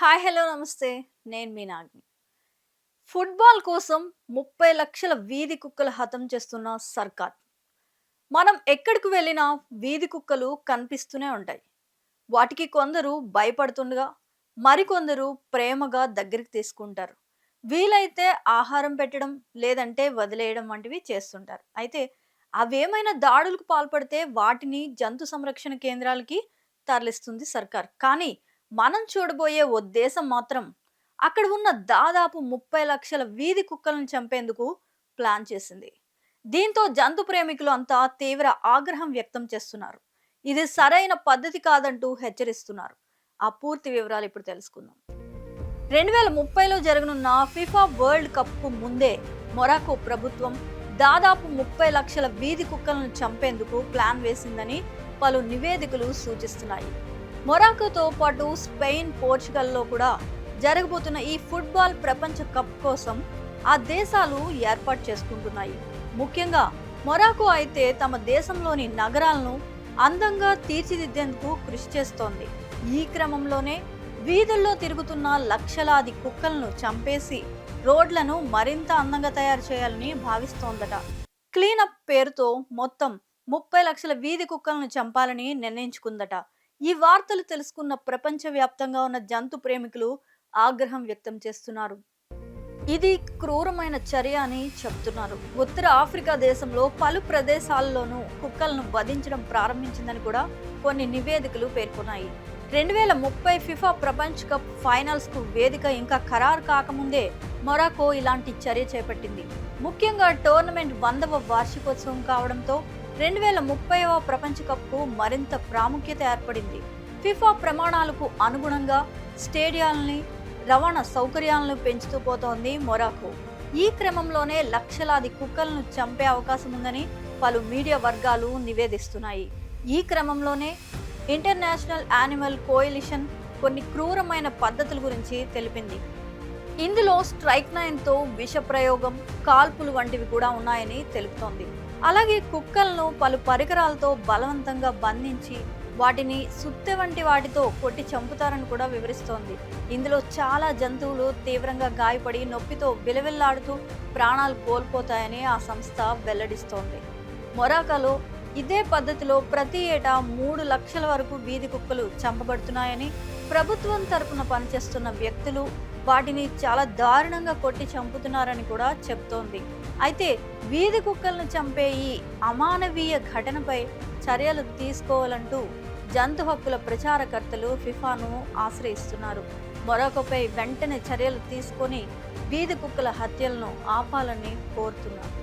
Hi hello నమస్తే. నేను మీ నాగ్ని. Football కోసం ముప్పై లక్షల వీధి కుక్కలు హతం చేస్తున్న సర్కార్. మనం ఎక్కడికి వెళ్ళినా వీధి కుక్కలు కనిపిస్తూనే ఉంటాయి. వాటికి కొందరు భయపడుతుండగా మరికొందరు ప్రేమగా దగ్గరికి తీసుకుంటారు. వీలైతే ఆహారం పెట్టడం లేదంటే వదిలేయడం వంటివి చేస్తుంటారు. అయితే అవేమైనా దాడులకు పాల్పడితే వాటిని జంతు సంరక్షణ కేంద్రాలకి తరలిస్తుంది సర్కార్. కానీ మనం చూడబోయే ఓ దేశం మాత్రం అక్కడ ఉన్న దాదాపు ముప్పై లక్షల వీధి కుక్కలను చంపేందుకు ప్లాన్ చేసింది. దీంతో జంతు ప్రేమికులు అంతా తీవ్ర ఆగ్రహం వ్యక్తం చేస్తున్నారు. ఇది సరైన పద్ధతి కాదంటూ హెచ్చరిస్తున్నారు. ఆ పూర్తి వివరాలు ఇప్పుడు తెలుసుకుందాం. రెండు వేల ముప్పైలో జరగనున్న ఫిఫా వరల్డ్ కప్కు ముందే మొరాకో ప్రభుత్వం దాదాపు ముప్పై లక్షల వీధి కుక్కలను చంపేందుకు ప్లాన్ వేసిందని పలు నివేదికలు సూచిస్తున్నాయి. మొరాకోతో పాటు స్పెయిన్ పోర్చుగల్లో కూడా జరగబోతున్న ఈ ఫుట్బాల్ ప్రపంచ కప్ కోసం ఆ దేశాలు ఏర్పాటు చేసుకుంటున్నాయి. ముఖ్యంగా మొరాకో అయితే తమ దేశంలోని నగరాలను అందంగా తీర్చిదిద్దేందుకు కృషి చేస్తోంది. ఈ క్రమంలోనే వీధుల్లో తిరుగుతున్న లక్షలాది కుక్కలను చంపేసి రోడ్లను మరింత అందంగా తయారు చేయాలని భావిస్తోందట. క్లీనప్ పేరుతో మొత్తం ముప్పై లక్షల వీధి కుక్కలను చంపాలని నిర్ణయించుకుందట. ఈ వార్తలు తెలుసుకున్న ప్రపంచవ్యాప్తంగా ఉన్న జంతు ప్రేమికులు ఆగ్రహం వ్యక్తం చేస్తున్నారు. ఇది క్రూరమైన చర్య అని చెప్తున్నారు. ఉత్తర ఆఫ్రికా దేశంలో పలు ప్రదేశాల్లోనూ కుక్కలను వధించడం ప్రారంభించిందని కూడా కొన్ని నివేదికలు పేర్కొన్నాయి. రెండు వేల ముప్పై ఫిఫా ప్రపంచ కప్ ఫైనల్స్కు వేదిక ఇంకా ఖరారు కాకముందే మొరాకో ఇలాంటి చర్య చేపట్టింది. ముఖ్యంగా టోర్నమెంట్ వందవ వార్షికోత్సవం కావడంతో రెండు వేల ముప్పైవ ప్రపంచ కప్కు మరింత ప్రాముఖ్యత ఏర్పడింది. ఫిఫా ప్రమాణాలకు అనుగుణంగా స్టేడియాలని రవాణా సౌకర్యాలను పెంచుతూ పోతోంది మొరాకో. ఈ క్రమంలోనే లక్షలాది కుక్కలను చంపే అవకాశం ఉందని పలు మీడియా వర్గాలు నివేదిస్తున్నాయి. ఈ క్రమంలోనే ఇంటర్నేషనల్ యానిమల్ కోయిలిషన్ కొన్ని క్రూరమైన పద్ధతుల గురించి తెలిపింది. ఇందులో స్ట్రైక్ నైన్తో విష ప్రయోగం కాల్పులు వంటివి కూడా ఉన్నాయని తెలుపుతోంది. అలాగే కుక్కలను పలు పరికరాలతో బలవంతంగా బంధించి వాటిని సుత్తె వంటి వాటితో కొట్టి చంపుతారని కూడా వివరిస్తోంది. ఇందులో చాలా జంతువులు తీవ్రంగా గాయపడి నొప్పితో విలవిల్లాడుతూ ప్రాణాలు కోల్పోతాయని ఆ సంస్థ వెల్లడిస్తోంది. మొరాకాలో ఇదే పద్ధతిలో ప్రతి ఏటా మూడు లక్షల వరకు వీధి కుక్కలు చంపబడుతున్నాయని ప్రభుత్వం తరపున పనిచేస్తున్న వ్యక్తులు వాటిని చాలా దారుణంగా కొట్టి చంపుతున్నారని కూడా చెప్తోంది. అయితే వీధి కుక్కలను చంపే ఈ అమానవీయ ఘటనపై చర్యలు తీసుకోవాలంటూ జంతు హక్కుల ప్రచారకర్తలు ఫిఫాను ఆశ్రయిస్తున్నారు. మరొకపై వెంటనే చర్యలు తీసుకొని వీధి కుక్కల హత్యలను ఆపాలని కోరుతున్నారు.